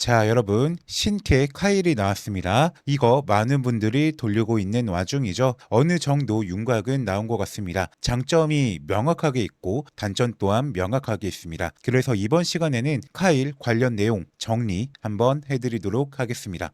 자, 여러분, 신캐 카일이 나왔습니다. 이거 많은 분들이 돌리고 있는 와중이죠. 어느 정도 윤곽은 나온 것 같습니다. 장점이 명확하게 있고 단점 또한 명확하게 있습니다. 그래서 이번 시간에는 카일 관련 내용 정리 한번 해드리도록 하겠습니다.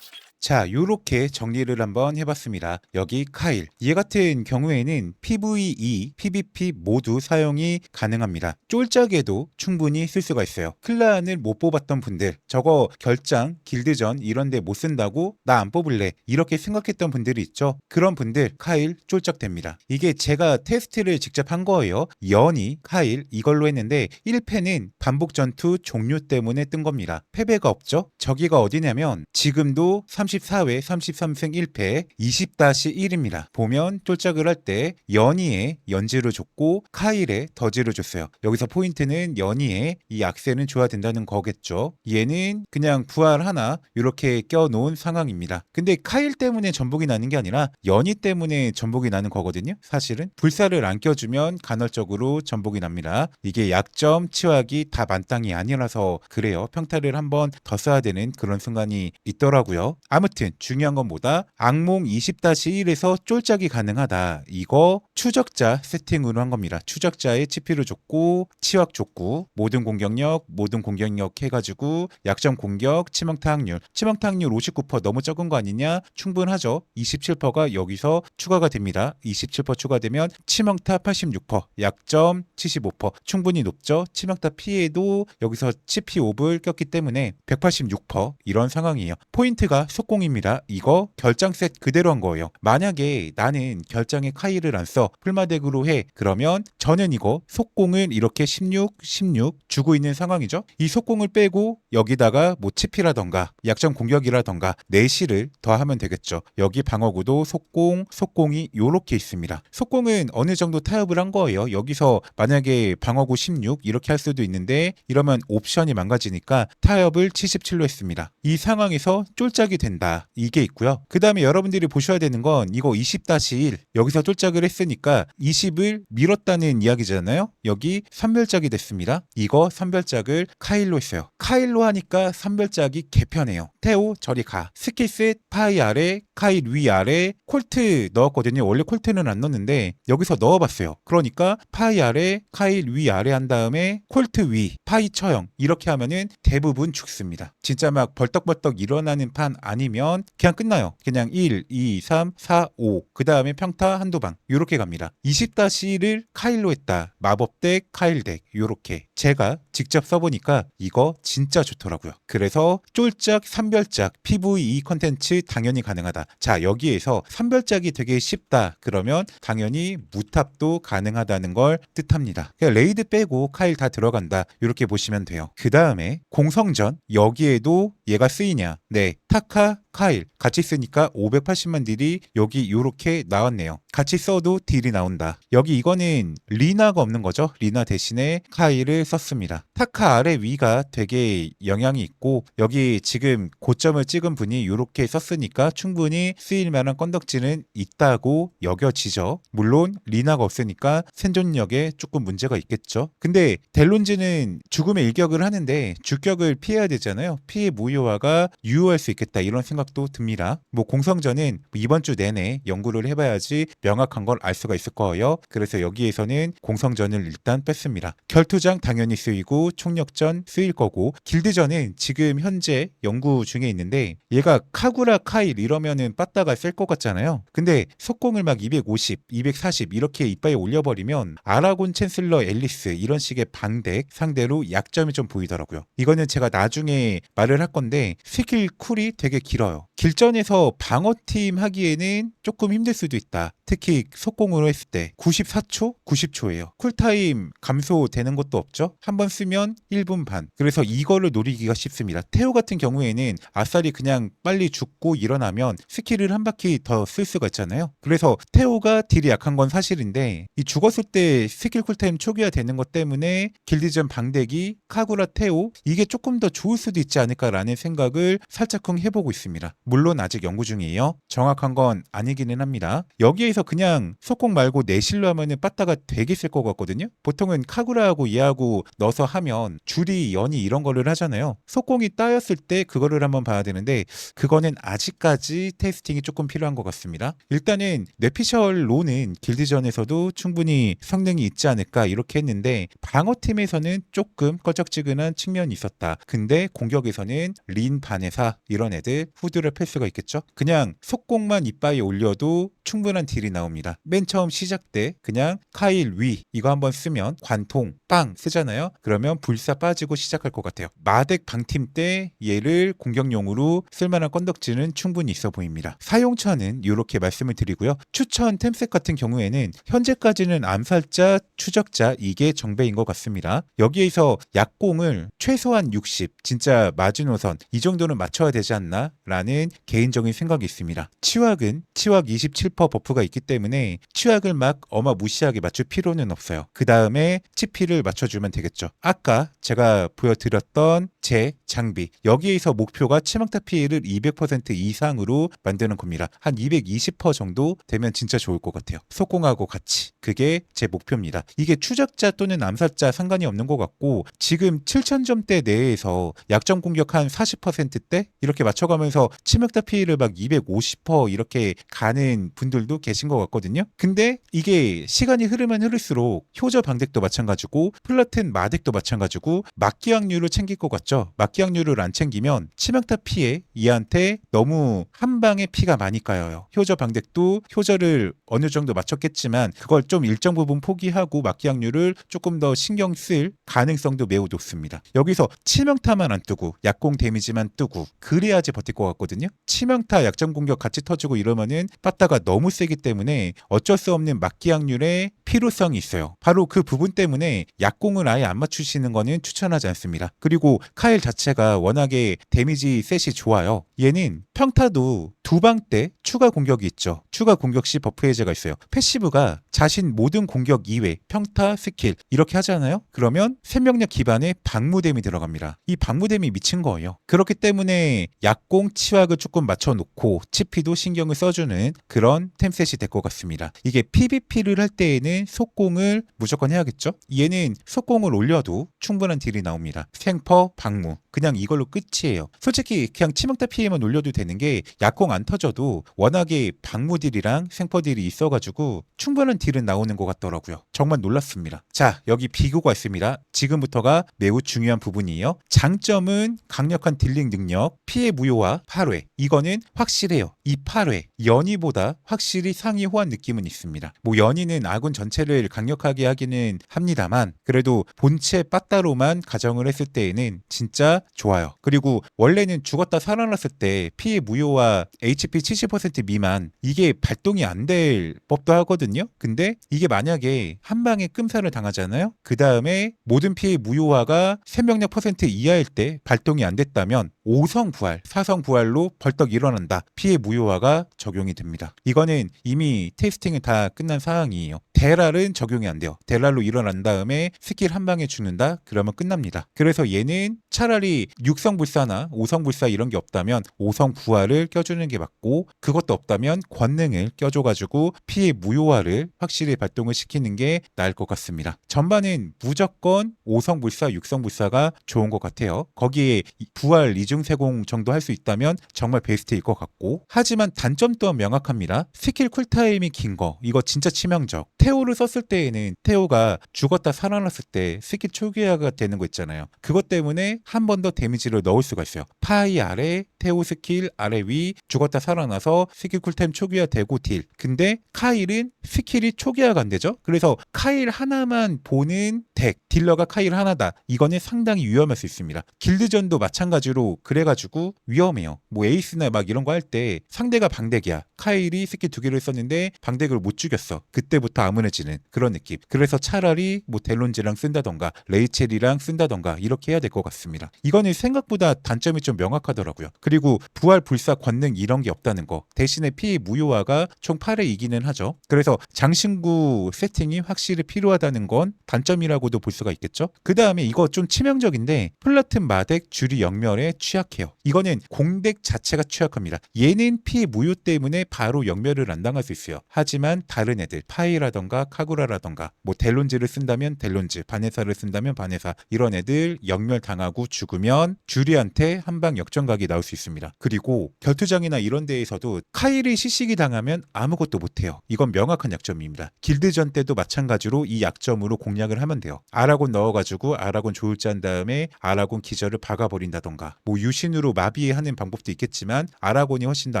자, 요렇게 정리를 한번 해봤습니다. 여기 카일. 얘 같은 경우에는 PVE, PVP 모두 사용이 가능합니다. 쫄짝에도 충분히 쓸 수가 있어요. 클란을 못 뽑았던 분들, 저거 결장, 길드전 이런데 못 쓴다고 나 안 뽑을래. 이렇게 생각했던 분들이 있죠. 그런 분들 카일 쫄짝 됩니다. 이게 제가 테스트를 직접 한 거예요. 연이 카일 이걸로 했는데 1패는 반복 전투 종료 때문에 뜬 겁니다. 패배가 없죠. 저기가 어디냐면 지금도 34회 33승 1패 20-1입니다. 보면 쫄짝을 할 때 연이에 연지를 줬고 카일에 더지를 줬어요. 여기서 포인트는 연이에 이 악세는 줘야 된다는 거겠죠. 얘는 그냥 부활 하나 이렇게 껴놓은 상황입니다. 근데 카일 때문에 전복이 나는 게 아니라 연이 때문에 전복이 나는 거거든요. 사실은 불사를 안 껴주면 간헐적으로 전복이 납니다. 이게 약점 치유하기 다 만땅이 아니라서 그래요. 평타를 한번 더 써야 되는 그런 순간이 있더라고요. 아무 튼 중요한 건 뭐다? 악몽 20-1에서 쫄짝이 가능하다. 이거 추적자 세팅으로 한 겁니다. 추적자에 치피를 줬고 치확 줬고 모든 공격력, 모든 공격력 해가지고 약점 공격, 치명타 확률. 치명타 확률 59% 너무 적은 거 아니냐? 충분하죠. 27%가 여기서 추가가 됩니다. 27% 추가되면 치명타 86%, 약점 75% 충분히 높죠. 치명타 피해도 여기서 치피 5을 꼈기 때문에 186% 이런 상황이에요. 포인트가 속공 입니다. 이거 결장 셋 그대로 한 거예요. 만약에 나는 결장에 카이를 안 써. 풀마덱으로 해. 그러면 저는 이거 속공을 이렇게 16, 16 주고 있는 상황이죠. 이 속공을 빼고 여기다가 뭐 치피라던가 약점 공격이라던가 내시를 더하면 되겠죠. 여기 방어구도 속공, 속공이 요렇게 있습니다. 속공은 어느 정도 타협을 한 거예요. 여기서 만약에 방어구 16 이렇게 할 수도 있는데 이러면 옵션이 망가지니까 타협을 77로 했습니다. 이 상황에서 쫄짝이 된다. 이게 있고요. 그 다음에 여러분들이 보셔야 되는 건 이거 20-1 여기서 쫄짝을 했으니까 20을 밀었다는 이야기잖아요. 여기 선별짝이 됐습니다. 이거 선별짝을 카일로 했어요. 카일로 하니까 선별짝이 개편해요. 테오 저리 가. 스킬셋 파이 아래 카일 위 아래 콜트 넣었거든요. 원래 콜트는 안 넣는데 여기서 넣어봤어요. 그러니까 파이 아래 카일 위 아래 한 다음에 콜트 위 파이 처형 이렇게 하면은 대부분 죽습니다. 진짜 막 벌떡벌떡 일어나는 판 아니 면 그냥 끝나요. 그냥 1, 2, 3, 4, 5. 그 다음에 평타 한두 방. 요렇게 갑니다. 20-1을 카일로 했다. 마법덱, 카일덱. 요렇게. 제가 직접 써보니까 이거 진짜 좋더라고요. 그래서 쫄짝, 산별짝, PVE 컨텐츠 당연히 가능하다. 자, 여기에서 산별짝이 되게 쉽다. 그러면 당연히 무탑도 가능하다는 걸 뜻합니다. 그냥 레이드 빼고 카일 다 들어간다. 이렇게 보시면 돼요. 그 다음에 공성전 여기에도 얘가 쓰이냐? 네, 타카, 카일 같이 쓰니까 580만 딜이 여기 요렇게 나왔네요. 같이 써도 딜이 나온다. 여기 이거는 리나가 없는 거죠. 리나 대신에 카일을 썼습니다. 타카 아래 위가 되게 영향이 있고 여기 지금 고점을 찍은 분이 요렇게 썼으니까 충분히 쓰일 만한 건덕지는 있다고 여겨지죠. 물론 리나가 없으니까 생존력에 조금 문제가 있겠죠. 근데 델론즈는 죽음의 일격을 하는데 주격을 피해야 되잖아요. 피해 무효화가 유효할 수 있겠다 이런 생각 도 듭니다. 뭐 공성전은 이번 주 내내 연구를 해봐야지 명확한 걸 알 수가 있을 거예요. 그래서 여기에서는 공성전을 일단 뺐습니다. 결투장 당연히 쓰이고 총력전 쓰일 거고 길드전은 지금 현재 연구 중에 있는데 얘가 카구라 카일 이러면은 빠따가 셀것 같잖아요. 근데 속공을 막 250, 240 이렇게 이빨에 올려버리면 아라곤 챈슬러 앨리스 이런 식의 방덱 상대로 약점이 좀 보이더라고요. 이거는 제가 나중에 말을 할 건데 스킬 쿨이 되게 길어요. 길전에서 방어팀 하기에는 조금 힘들 수도 있다. 특히 속공으로 했을 때 94초, 90초예요. 쿨타임 감소되는 것도 없죠. 한 번 쓰면 1분 반. 그래서 이거를 노리기가 쉽습니다. 테오 같은 경우에는 아싸리 그냥 빨리 죽고 일어나면 스킬을 한 바퀴 더 쓸 수가 있잖아요. 그래서 테오가 딜이 약한 건 사실인데 이 죽었을 때 스킬 쿨타임 초기화 되는 것 때문에 길드전 방대기 카구라 테오 이게 조금 더 좋을 수도 있지 않을까라는 생각을 살짝쿵 해보고 있습니다. 물론 아직 연구 중이에요. 정확한 건 아니기는 합니다. 여기에서 여기서 그냥 속공 말고 내실로 하면은 빠따가 되게 쓸 것 같거든요. 보통은 카구라하고 얘하고 넣어서 하면 줄이 연이 이런 거를 하잖아요. 속공이 따였을 때 그거를 한번 봐야 되는데 그거는 아직까지 테스팅이 조금 필요한 것 같습니다. 일단은 뇌피셜 로는 길드전에서도 충분히 성능이 있지 않을까 이렇게 했는데 방어팀에서는 조금 꺼적지근한 측면이 있었다. 근데 공격에서는 린 바네사 이런 애들 후드를 팰 수가 있겠죠. 그냥 속공만 이빠이 올려도 충분한 딜이 나옵니다. 맨 처음 시작 때 그냥 카일 위 이거 한번 쓰면 관통 빵 쓰잖아요. 그러면 불사 빠지고 시작할 것 같아요. 마덱 방팀 때 얘를 공격용으로 쓸만한 건덕지는 충분히 있어 보입니다. 사용처는 이렇게 말씀을 드리고요. 추천 템셋 같은 경우에는 현재까지는 암살자, 추적자 이게 정배인 것 같습니다. 여기에서 약공을 최소한 60 진짜 마지노선 이 정도는 맞춰야 되지 않나 라는 개인적인 생각이 있습니다. 치확은 치확 27% 버프가 있기 때문에 치확을 막 어마무시하게 맞출 필요는 없어요. 그 다음에 치피를 맞춰주면 되겠죠. 아까 제가 보여드렸던 제 장비 여기에서 목표가 치명타 피해를 200% 이상으로 만드는 겁니다. 한 220% 정도 되면 진짜 좋을 것 같아요. 속공하고 같이 그게 제 목표입니다. 이게 추적자 또는 암살자 상관이 없는 것 같고 지금 7,000점대 내에서 약점 공격 한 40%대 이렇게 맞춰가면서 치명타 피해를 막 250% 이렇게 가는 분들도 계신 것 같거든요. 근데 이게 시간이 흐르면 흐를수록 효저 방덱도 마찬가지고 플라튼 마덱도 마찬가지고 막기 확률을 챙길 것 같죠. 막기 확률을 안 챙기면 치명타 피해 이한테 너무 한 방에 피가 많이 까여요. 효저 방덱도 효저를 어느 정도 맞췄겠지만 그걸 좀 일정 부분 포기하고 막기 확률을 조금 더 신경 쓸 가능성도 매우 높습니다. 여기서 치명타만 안 뜨고 약공 데미지만 뜨고 그래야지 버틸 것 같거든요. 치명타 약점 공격 같이 터지고 이러면은 빠따가 너무 세기 때문에 어쩔 수 없는 막기 확률에 필요성이 있어요. 바로 그 부분 때문에 약공을 아예 안 맞추시는 거는 추천하지 않습니다. 그리고 카일 자체가 워낙에 데미지 셋이 좋아요. 얘는 평타도 두 방 때 추가 공격이 있죠. 추가 공격 시 버프 해제가 있어요. 패시브가 자신 모든 공격 이외 평타 스킬 이렇게 하잖아요. 그러면 생명력 기반의 방무댐이 들어갑니다. 이 방무댐이 미친 거예요. 그렇기 때문에 약공 치확을 조금 맞춰놓고 치피도 신경을 써주는 그런 템셋이 될 것 같습니다. 이게 PVP를 할 때에는 속공을 무조건 해야겠죠? 얘는 속공을 올려도 충분한 딜이 나옵니다. 생퍼, 방무 그냥 이걸로 끝이에요. 솔직히 그냥 치명타 피해만 올려도 되는 게 약공 안 터져도 워낙에 방무딜이랑 생퍼딜이 있어가지고 충분한 딜은 나오는 것 같더라고요. 정말 놀랐습니다. 자 여기 비교가 있습니다. 지금부터가 매우 중요한 부분이에요. 장점은 강력한 딜링 능력, 피해 무효와 8회 이거는 확실해요. 이 8회 연이보다 확실히 상위 호환 느낌은 있습니다. 뭐 연이는 아군 전체를 강력하게 하기는 합니다만 그래도 본체 빠따로만 가정을 했을 때에는 진짜 좋아요. 그리고 원래는 죽었다 살아났을 때 피해 무효와 HP 70% 미만 이게 발동이 안 될 법도 하거든요. 근데 이게 만약에 한 방에 끔살을 당하잖아요. 그 다음에 모든 피해 무효화가 생명력 퍼센트 이하일 때 발동이 안 됐다면 5성 부활, 4성 부활로 벌떡 일어난다. 피해 무효화가 적용이 됩니다. 이거는 이미 테스팅은 다 끝난 사항이에요. 대랄은 적용이 안 돼요. 대랄로 일어난 다음에 스킬 한 방에 죽는다? 그러면 끝납니다. 그래서 얘는 차라리 6성 불사나 5성 불사 이런 게 없다면 5성 부활을 껴주는 게 맞고 그것도 없다면 권능을 껴줘가지고 피해 무효화를 확실히 발동을 시키는 게 나을 것 같습니다. 전반은 무조건 5성 불사, 6성 불사가 좋은 것 같아요. 거기에 이- 부활 이중 세공 정도 할 수 있다면 정말 베스트일 것 같고 하지만 단점 또한 명확합니다. 스킬 쿨타임이 긴 거 이거 진짜 치명적. 테오를 썼을 때에는 테오가 죽었다 살아났을 때 스킬 초기화가 되는 거 있잖아요. 그것 때문에 한 번 더 데미지를 넣을 수가 있어요. 파이 아래 테오 스킬 아래 위 죽었다 살아나서 스킬 쿨타임 초기화 되고 딜. 근데 카일은 스킬이 초기화가 안 되죠. 그래서 카일 하나만 보는 덱 딜러가 카일 하나다. 이거는 상당히 위험할 수 있습니다. 길드전도 마찬가지로 그래가지고 위험해요. 뭐 에이스나 막 이런 거 할 때 상대가 방덱이야. 카일이 스킬 두 개를 썼는데 방덱을 못 죽였어. 그때부터 아문을 느껴지는 그런 느낌. 그래서 차라리 뭐 델론즈랑 쓴다던가 레이첼이랑 쓴다던가 이렇게 해야 될 것 같습니다. 이거는 생각보다 단점이 좀 명확하더라고요. 그리고 부활 불사 권능 이런 게 없다는 거. 대신에 피 무효화가 총 8에 이기는 하죠. 그래서 장신구 세팅이 확실히 필요하다는 건 단점이라고도 볼 수가 있겠죠. 그 다음에 이거 좀 치명적인데 플라튼 마덱 주리 영멸에 취약해요. 이거는 공덱 자체가 취약합니다. 얘는 피 무효 때문에 바로 영멸을 안 당할 수 있어요. 하지만 다른 애들 파이라던가 카구라라던가 뭐 델론즈를 쓴다면 델론즈, 바네사를 쓴다면 바네사 이런 애들 영멸 당하고 죽으면 주리한테 한방 역전각이 나올 수 있습니다. 그리고 결투장이나 이런 데에서도 카일이 시식이 당하면 아무것도 못해요. 이건 명확한 약점입니다. 길드전 때도 마찬가지로 이 약점으로 공략을 하면 돼요. 아라곤 넣어가지고 아라곤 조울자 한 다음에 아라곤 기절을 박아버린다던가 뭐 유신으로 마비하는 방법도 있겠지만 아라곤이 훨씬 더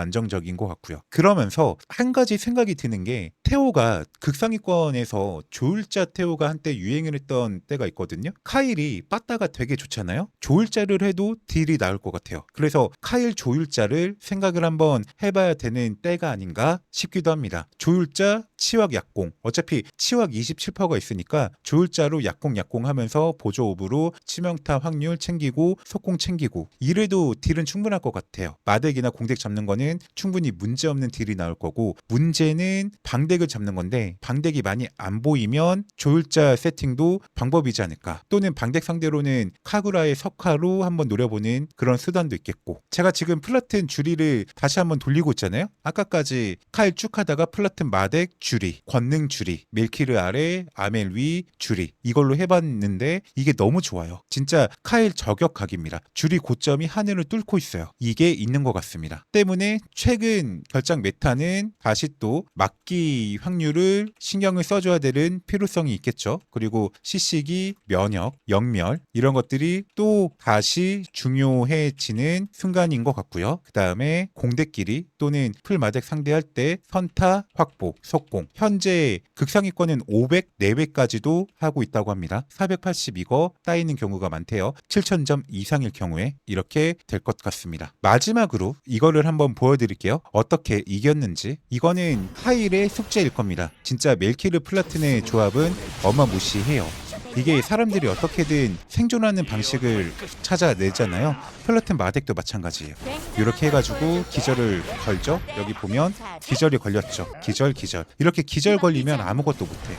안정적인 것 같고요. 그러면서 한 가지 생각이 드는 게 테오가 극상위권에서 조울자 테오가 한때 유행을 했던 때가 있거든요. 카일이 빠따가 되게 좋잖아요. 조울자를 해도 딜이 나올 것 같아요. 그래서 카일 조율자 를 생각을 한번 해봐야 되는 때가 아닌가 싶기도 합니다. 조율자 치확 약공 어차피 치확 27%가 있으니까 조율자로 약공 약공 하면서 보조 오브로 치명타 확률 챙기고 속공 챙기고 이래도 딜은 충분할 것 같아요. 마덱이나 공덱 잡는 거는 충분히 문제 없는 딜이 나올 거고 문제는 방덱을 잡는 건데 방덱이 많이 안 보이면 조율자 세팅도 방법이지 않을까 또는 방덱 상대로는 카구라의 석화로 한번 노려보는 그런 수단도 있겠고 제가 지금 플라 튼 주리를 다시 한번 돌리고 있잖아요. 아까까지 칼 쭉 하다가 플라튼 마덱 주리 권능 주리 밀키르 아래 아멜 위 주리 이걸로 해봤는데 이게 너무 좋아요. 진짜 카일 저격각입니다. 주리 고점이 하늘을 뚫고 있어요. 이게 있는 것 같습니다. 때문에 최근 결장 메타는 다시 또 막기 확률을 신경을 써줘야 되는 필요성이 있겠죠. 그리고 시식이 면역 영멸 이런 것들이 또 다시 중요해지는 순간인 것 같고요. 그 다음에 공대끼리 또는 풀마덱 상대할 때 선타 확보, 속공. 현재 극상위권은 500 내외까지도 하고 있다고 합니다. 480 이거 따이는 경우가 많대요. 7000점 이상일 경우에 이렇게 될 것 같습니다. 마지막으로 이거를 한번 보여드릴게요. 어떻게 이겼는지. 이거는 하일의 숙제일 겁니다. 진짜 멜키르 플라틴의 조합은 어마무시해요. 이게 사람들이 어떻게든 생존하는 방식을 찾아내잖아요. 플라튼 마덱도 마찬가지예요. 이렇게 해가지고 기절을 걸죠. 여기 보면 기절이 걸렸죠. 기절 기절. 이렇게 기절 걸리면 아무것도 못해.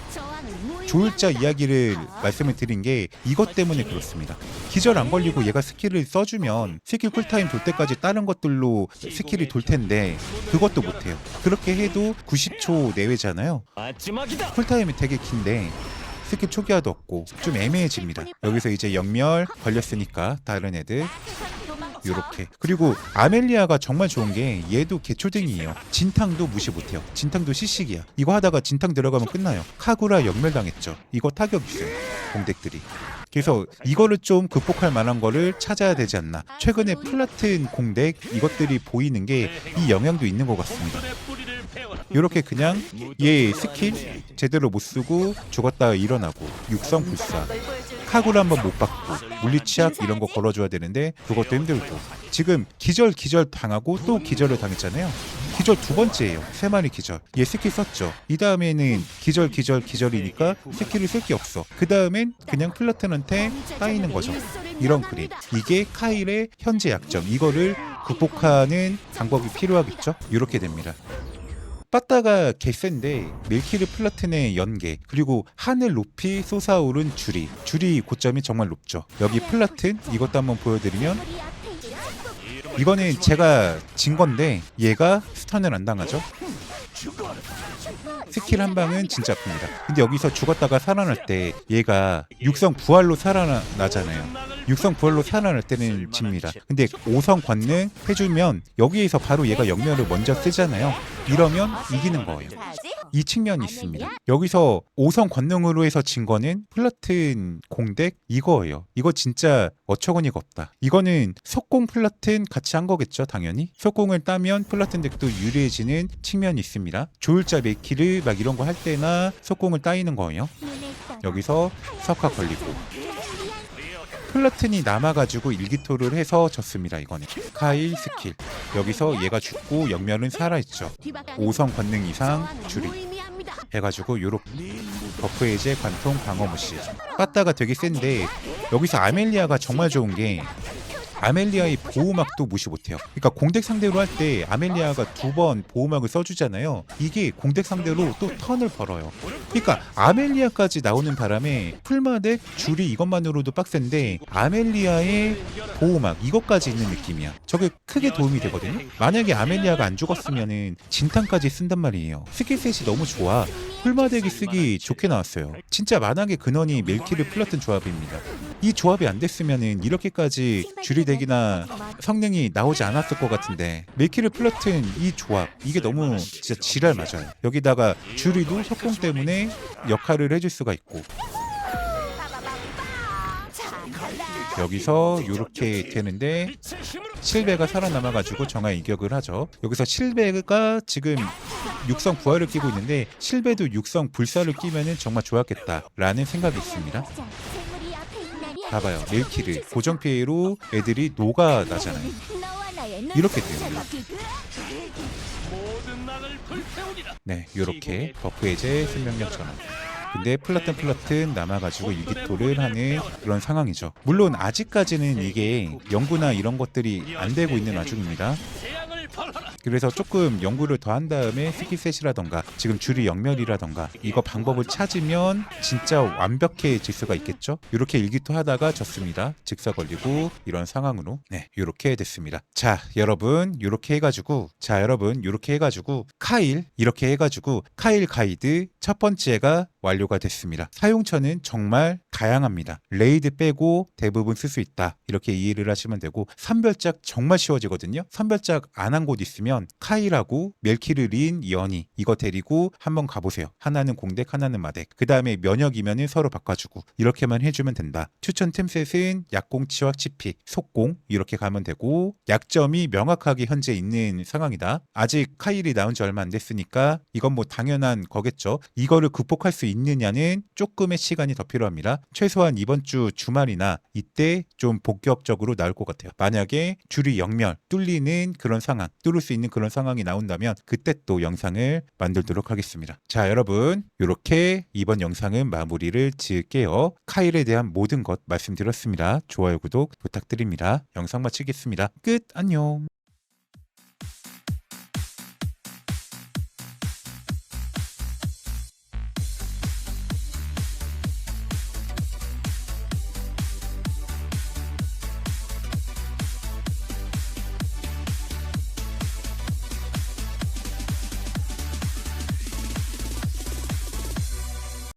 조율자 이야기를 말씀을 드린 게 이것 때문에 그렇습니다. 기절 안 걸리고 얘가 스킬을 써주면 스킬 쿨타임 돌 때까지 다른 것들로 스킬이 돌 텐데 그것도 못해요. 그렇게 해도 90초 내외잖아요. 쿨타임이 되게 긴데 스킬 초기화도 없고 좀 애매해집니다. 여기서 이제 영멸 걸렸으니까 다른 애들 요렇게. 그리고 아멜리아가 정말 좋은 게 얘도 개초딩이에요. 진탕도 무시 못해요. 진탕도 시식이야. 이거 하다가 진탕 들어가면 끝나요. 카구라 영멸당했죠. 이거 타격 있어요 공덱들이. 그래서 이거를 좀 극복할 만한 거를 찾아야 되지 않나. 최근에 플라튼 공덱 이것들이 보이는 게 이 영향도 있는 것 같습니다 이렇게 그냥 얘 스킬 제대로 못 쓰고 죽었다가 일어나고 육성 불사. 카구를 한번 못 받고 물리치약 이런 거 걸어줘야 되는데 그것도 힘들고. 지금 기절 기절 당하고 또 기절을 당했잖아요. 기절 두 번째예요. 세 마리 기절. 얘 스킬 썼죠. 이 다음에는 기절 기절 기절이니까 스킬을 쓸 게 없어. 그 다음엔 그냥 플라튼한테 따이는 거죠. 이런 그림. 이게 카일의 현재 약점. 이거를 극복하는 방법이 필요하겠죠? 이렇게 됩니다 빠따가 개센데 밀키르 플라틴의 연계 그리고 하늘 높이 솟아오른 줄이 줄이 고점이 정말 높죠. 여기 플라틴 이것도 한번 보여드리면 이거는 제가 진 건데 얘가 스턴을 안 당하죠 스킬 한 방은 진짜 아픕니다. 근데 여기서 죽었다가 살아날 때 얘가 육성 부활로 살아나잖아요. 육성 부활로 살아날 때는 집니다. 근데 5성 권능 해주면 여기에서 바로 얘가 영면을 먼저 쓰잖아요. 이러면 이기는 거예요 이 측면이 있습니다. 여기서 5성 권능으로 해서 진 거는 플라튼 공덱 이거예요. 이거 진짜 어처구니가 없다. 이거는 속공 플라튼 같이 한 거겠죠, 당연히. 속공을 따면 플라튼 덱도 유리해지는 측면이 있습니다. 조율자 메키를 막 이런 거 할 때나 속공을 따이는 거예요. 여기서 석화 걸리고 플라튼이 남아가지고 일기토를 해서 졌습니다. 이거는 카일 스킬 여기서 얘가 죽고 영면은 살아있죠. 5성 권능 이상 줄이 해가지고 요렇게 버프 해제 관통 방어 무시 빠따가 되게 센데 여기서 아멜리아가 정말 좋은 게 아멜리아의 보호막도 무시 못해요. 그러니까 공덱 상대로 할 때 아멜리아가 두 번 보호막을 써주잖아요. 이게 공덱 상대로 또 턴을 벌어요. 그러니까 아멜리아까지 나오는 바람에 풀마덱 줄이 이것만으로도 빡센데 아멜리아의 보호막 이것까지 있는 느낌이야. 저게 크게 도움이 되거든요. 만약에 아멜리아가 안 죽었으면은 진탄까지 쓴단 말이에요. 스킬셋이 너무 좋아. 풀마덱이 쓰기 좋게 나왔어요. 진짜 만약에 근원이 멜키를 풀렸던 조합입니다. 이 조합이 안 됐으면은 이렇게까지 줄이 덱이나 성능이 나오지 않았을 것 같은데 멜키를 플러튼 이 조합 이게 너무 진짜 지랄 맞아요. 여기다가 주리도 협공 때문에 역할을 해줄 수가 있고. 여기서 이렇게 되는데 실베가 살아남아가지고 정화 이격을 하죠. 여기서 실베가 지금 육성 부활을 끼고 있는데 실베도 육성 불사를 끼면은 정말 좋았겠다라는 생각이 있습니다 봐봐요 멜키를 고정 피해로 애들이 녹아 나잖아요 이렇게 돼요. 네, 요렇게 버프 해제 생명력 전환. 근데 플라튼 플라튼 남아가지고 일기토를 하는 그런 상황이죠. 물론 아직까지는 이게 연구나 이런 것들이 안 되고 있는 와중입니다. 그래서 조금 연구를 더 한 다음에 스키셋이라던가 지금 줄이 영멸이라던가 이거 방법을 찾으면 진짜 완벽해질 수가 있겠죠. 이렇게 일기토 하다가 졌습니다. 직사 걸리고 이런 상황으로 네 이렇게 됐습니다. 자 여러분 이렇게 해가지고 자 여러분 이렇게 해가지고 카일 이렇게 해가지고 카일 가이드 첫 번째가 완료가 됐습니다. 사용처는 정말 다양합니다. 레이드 빼고 대부분 쓸 수 있다. 이렇게 이해를 하시면 되고 선별작 정말 쉬워지거든요. 선별작 안 한 곳 있으면 카이라고 멜키르린 연이 이거 데리고 한번 가보세요. 하나는 공덱 하나는 마덱. 그 다음에 면역이면은 서로 바꿔주고 이렇게만 해주면 된다. 추천 템셋은 약공치와 치피, 속공 이렇게 가면 되고 약점이 명확하게 현재 있는 상황이다. 아직 카일이 나온 지 얼마 안 됐으니까 이건 뭐 당연한 거겠죠. 이거를 극복할 수 있느냐는 조금의 시간이 더 필요합니다. 최소한 이번 주 주말이나 이때 좀 본격적으로 나올 것 같아요. 만약에 줄이 영멸 뚫리는 그런 상황, 뚫을 수 있는 그런 상황이 나온다면 그때 또 영상을 만들도록 하겠습니다. 자, 여러분 이렇게 이번 영상은 마무리를 지을게요. 카일에 대한 모든 것 말씀드렸습니다. 좋아요, 구독 부탁드립니다. 영상 마치겠습니다. 끝. 안녕.